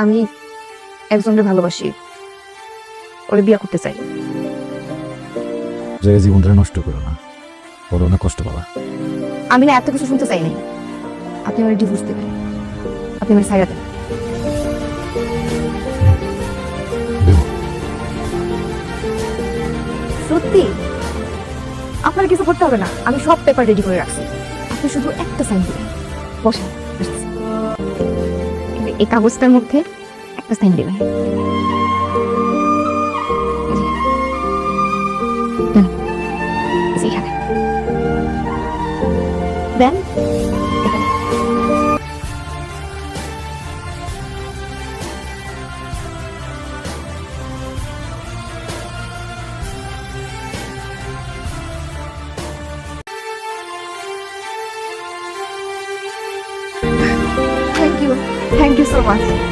আমি একজনকে ভালোবাসি। ওরে বিয়ে করতে চাই। যে জীবনটা নষ্ট করো না। বড় না কষ্ট পাবা। আমি না এত কিছু শুনতে চাই নাই। আপনি আমার ডিভোর্স দেবেন। আপনি আমার সাইরা দেন দেবো। সত্যি? আপনার কিছু করতে হবে না। আমি সব পেপার রেডি করে রাখছি। আপনি শুধু একটা সাইন দিবেন বসেন। এই কাগজটার মধ্যে একটা সাইন দেবে। দেন। thank you thank you so much